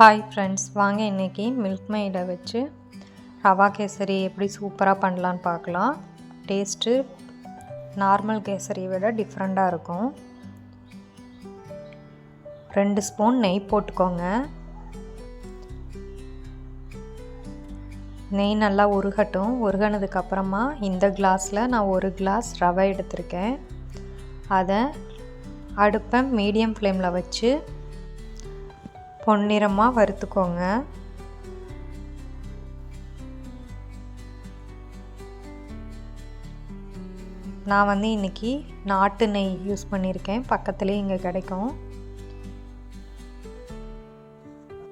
Hi friends வாங்க இன்றைக்கி milk மெய்டை வச்சு ரவா கேசரி எப்படி சூப்பராக பண்ணலான்னு பார்க்கலாம். டேஸ்ட்டு நார்மல் கேசரியை விட டிஃப்ரெண்ட்டாக இருக்கும். ரெண்டு ஸ்பூன் நெய் போட்டுக்கோங்க. நெய் நல்லா உருகட்டும். உருகினதுக்கப்புறமா இந்த கிளாஸில் நான் ஒரு கிளாஸ் ரவை எடுத்திருக்கேன். அதை அடுப்பை மீடியம் ஃப்ளேமில் வச்சு பொன்னிறமாக வறுத்துக்கோங்க. நான் வந்து இன்றைக்கி நாட்டு நெய் யூஸ் பண்ணியிருக்கேன். பக்கத்துலேயே இங்கே கிடைக்கும்.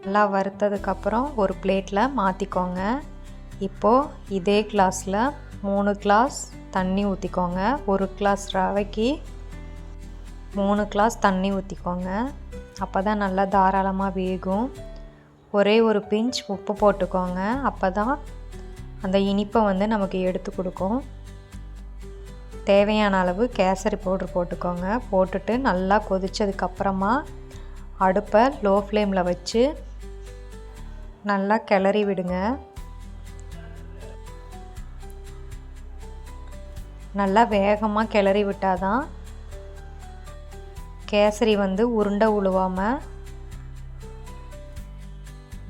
நல்லா வறுத்ததுக்கப்புறம் ஒரு பிளேட்டில் மாற்றிக்கோங்க இப்போது இதே கிளாஸில் மூணு கிளாஸ் தண்ணி ஊற்றிக்கோங்க ஒரு கிளாஸ் ரவைக்கு மூணு கிளாஸ் தண்ணி ஊற்றிக்கோங்க அப்போ தான் நல்லா தாராளமாக வேகும். ஒரே ஒரு பிஞ்ச் உப்பு போட்டுக்கோங்க. அப்போ தான் அந்த இனிப்பை வந்து நமக்கு எடுத்து கொடுக்கும். தேவையான அளவு கேசரி பவுட்ரு போட்டுக்கோங்க. போட்டுட்டு நல்லா கொதித்ததுக்கப்புறமா அடுப்பை லோ ஃப்ளேமில் வச்சு நல்லா கிளறி விடுங்க. நல்லா வேகமாக கிளறி விட்டால் தான் கேசரி வந்து உருண்டை உழுவாமல்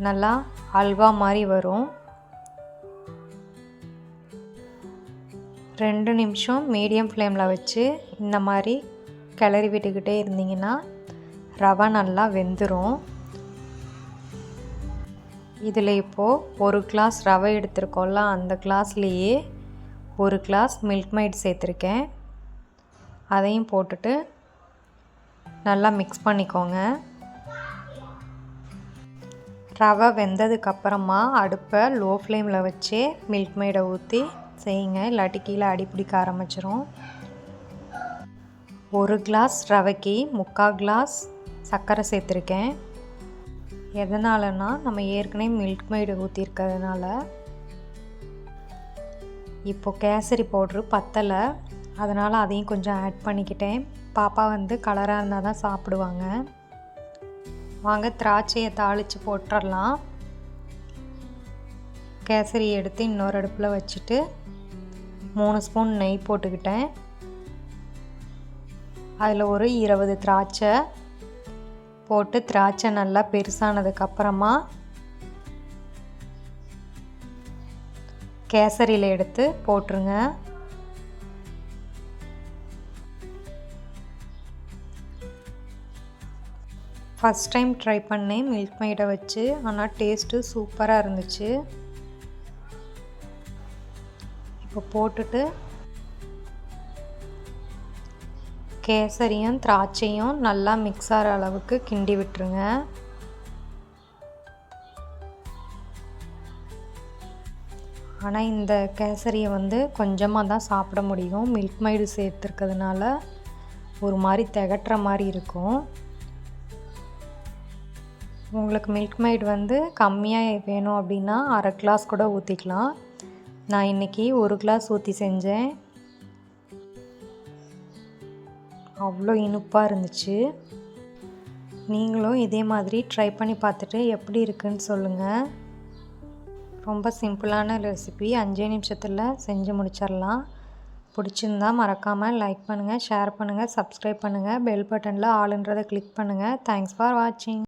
நல்லா அல்வா மாதிரி வரும். ரெண்டு நிமிஷம் மீடியம் ஃப்ளேமில் வச்சு இந்த மாதிரி கிளறி விட்டுக்கிட்டே இருந்தீங்கன்னா ரவை நல்லா வெந்துடும் இதில் இப்போது ஒரு கிளாஸ் ரவை எடுத்துருக்கோம்ல அந்த கிளாஸ்லேயே ஒரு கிளாஸ் மில்க் மைட் சேர்த்துருக்கேன். அதையும் போட்டுட்டு நல்லா மிக்ஸ் பண்ணிக்கோங்க. ரவை வெந்ததுக்கப்புறமா அடுப்பை லோ ஃப்ளேமில் வச்சு மில்க் மேடை ஊற்றி செய்யுங்க. இல்லாட்டி கீழே அடிப்பிடிக்க ஆரம்பிச்சிரும். ஒரு கிளாஸ் ரவைக்கு முக்கால் கிளாஸ் சர்க்கரை சேர்த்துருக்கேன். எதனாலனா நம்ம ஏற்கனவே மில்க் மெய்டு ஊற்றிருக்கிறதுனால இப்போது கேசரி பவுட்ரு பத்தலை. அதனால் அதையும் கொஞ்சம் ஆட் பண்ணிக்கிட்டேன். பாப்பா வந்து கலராக இருந்தால் தான் சாப்பிடுவாங்க. வாங்க திராட்சையை தாளித்து போட்டுடலாம் கேசரி எடுத்து இன்னொரு அடுப்பில் வச்சுட்டு மூணு ஸ்பூன் நெய் போட்டுக்கிட்டேன். அதில் ஒரு இருபது திராட்சை போட்டு திராட்சை நல்லா பெருசானதுக்கப்புறமா கேசரியில் எடுத்து போட்டுருங்க. ஃபஸ்ட் டைம் ட்ரை பண்ணேன். மில்க் மைடை வச்சு. ஆனால் டேஸ்ட்டு சூப்பராக இருந்துச்சு. இப்போ போட்டுட்டு கேசரியும் திராட்சையும் நல்லா மிக்ஸ் ஆகிற அளவுக்கு கிண்டி விட்டுருங்க. ஆனால் இந்த கேசரியை வந்து கொஞ்சமாக தான் சாப்பிட முடியும். மில்க் மைடு சேர்த்துருக்கிறதுனால ஒரு மாதிரி திகட்டுற மாதிரி இருக்கும். உங்களுக்கு மில்க் மைட் வந்து கம்மியாக வேணும் அப்படின்னா அரை கிளாஸ் கூட ஊற்றிக்கலாம் நான் இன்றைக்கி ஒரு கிளாஸ் ஊற்றி செஞ்சேன். அவ்வளோ இனிப்பாக இருந்துச்சு. நீங்களும் இதே மாதிரி ட்ரை பண்ணி பார்த்துட்டு எப்படி இருக்குன்னு சொல்லுங்கள் ரொம்ப சிம்பிளான ரெசிபி அஞ்சே நிமிஷத்தில் செஞ்சு முடிச்சிடலாம் பிடிச்சிருந்தா மறக்காமல் லைக் பண்ணுங்கள் ஷேர் பண்ணுங்கள் சப்ஸ்கிரைப் பண்ணுங்கள் பெல் பட்டனில் ஆளுன்றதை கிளிக் பண்ணுங்கள் தேங்க்ஸ் ஃபார் வாட்சிங்